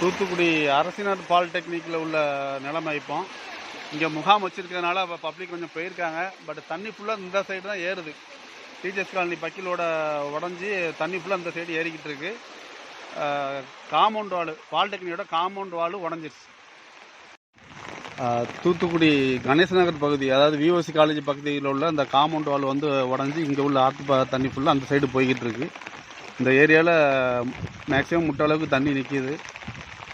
தூத்துக்குடி அரசினர் பாலிடெக்னிக்கில் உள்ள நிலைமை இப்போ. இங்கே முகாம் வச்சிருக்கிறதுனால பப்ளிக் கொஞ்சம் போயிருக்காங்க. பட் தண்ணி ஃபுல்லாக இந்த சைடு தான் ஏறுது. டீச்சர்ஸ் காலனி பக்கிலோட உடஞ்சி தண்ணி ஃபுல்லாக இந்த சைடு ஏறிக்கிட்டு இருக்கு. காம்பவுண்ட் வால் பாலிடெக்னிக்கோட காம்பவுண்ட் வால் உடஞ்சிருச்சு. தூத்துக்குடி கணேச நகர் பகுதி அதாவது விஓசி காலேஜ் பகுதியில் உள்ள அந்த காம்பவுண்ட் வால் வந்து உடஞ்சி இங்கே உள்ள ஆற்று பா தண்ணி ஃபுல்லாக அந்த சைடு போய்கிட்டு இருக்கு. இந்த ஏரியாவில் மேக்ஸிமம் முட்டளவுக்கு தண்ணி நிற்கிது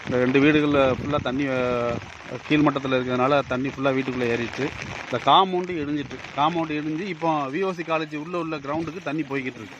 இந்த ரெண்டு வீடுகளில் ஃபுல்லாக தண்ணி கீழ்மட்டத்தில் இருக்கிறதுனால தண்ணி ஃபுல்லாக வீட்டுக்குள்ளே ஏறிட்டு இந்த காம்பவுண்டு இடிஞ்சிட்டு காம்பவுண்டு இடிஞ்சு இப்போ விஓசி காலேஜ் உள்ளே உள்ள கிரவுண்டுக்கு தண்ணி போய்கிட்டு இருக்கு.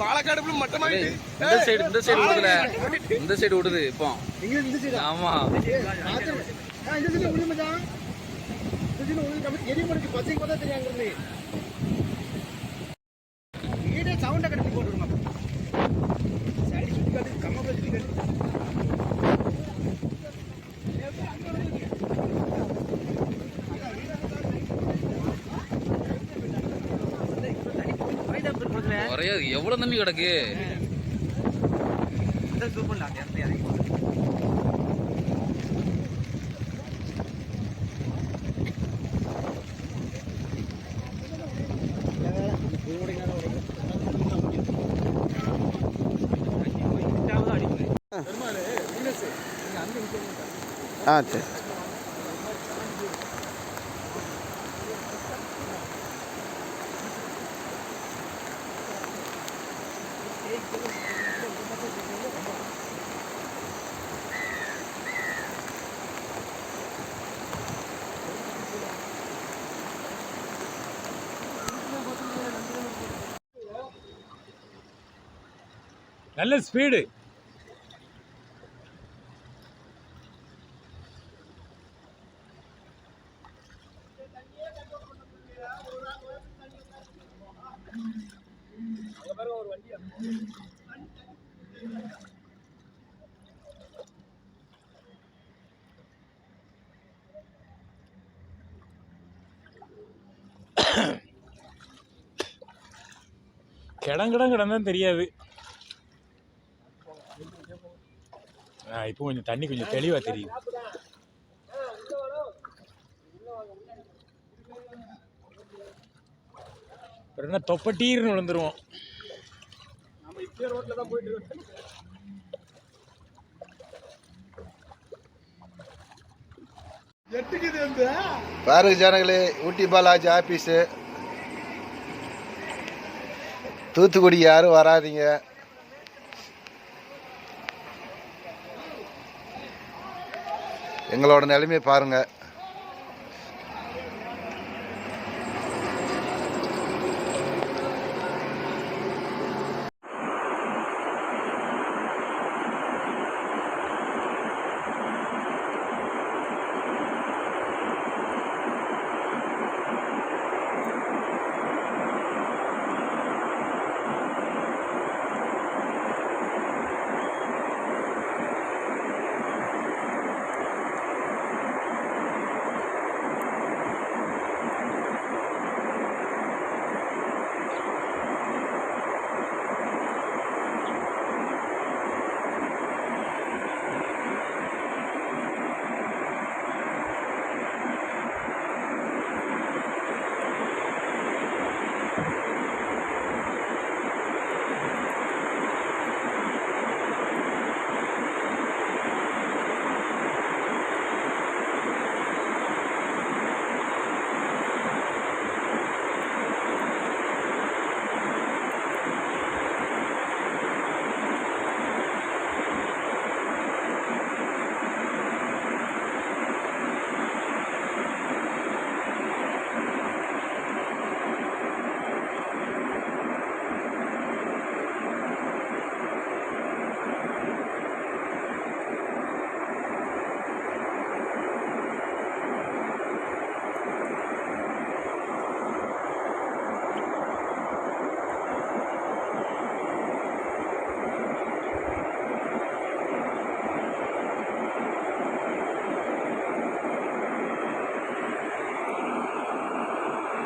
வாழைக்காடுப்புல மட்டமாயிட்டு. இந்த சைடு இந்த சைடு விடுதுல இந்த சைடு விடுது இப்போ. ஆமா. சவுண்ட கட்டி போட்டுருங்க சைடு சுத்தி காட்டு கம்ம சுத்தி காட்டு ஒரே எவ்வளவு தண்ணி கிடக்கு? ஆ சரி. நல்ல ஸ்பீடு கிடங்கிடம் கிடந்தான் தெரியாது ஆ, இப்போ கொஞ்சம் தண்ணி கொஞ்சம் தெளிவா தெரியுது. அப்புறம் என்ன தொப்பட்டீர்னு விழுந்துருவோம். எட்டுக்குது வந்து. பாருங்க ஜனங்களே ஊட்டி பாலாஜி ஆஃபீஸு தூத்துக்குடி யாரும் வராதீங்க. எங்களோட நிலைமையை பாருங்கள்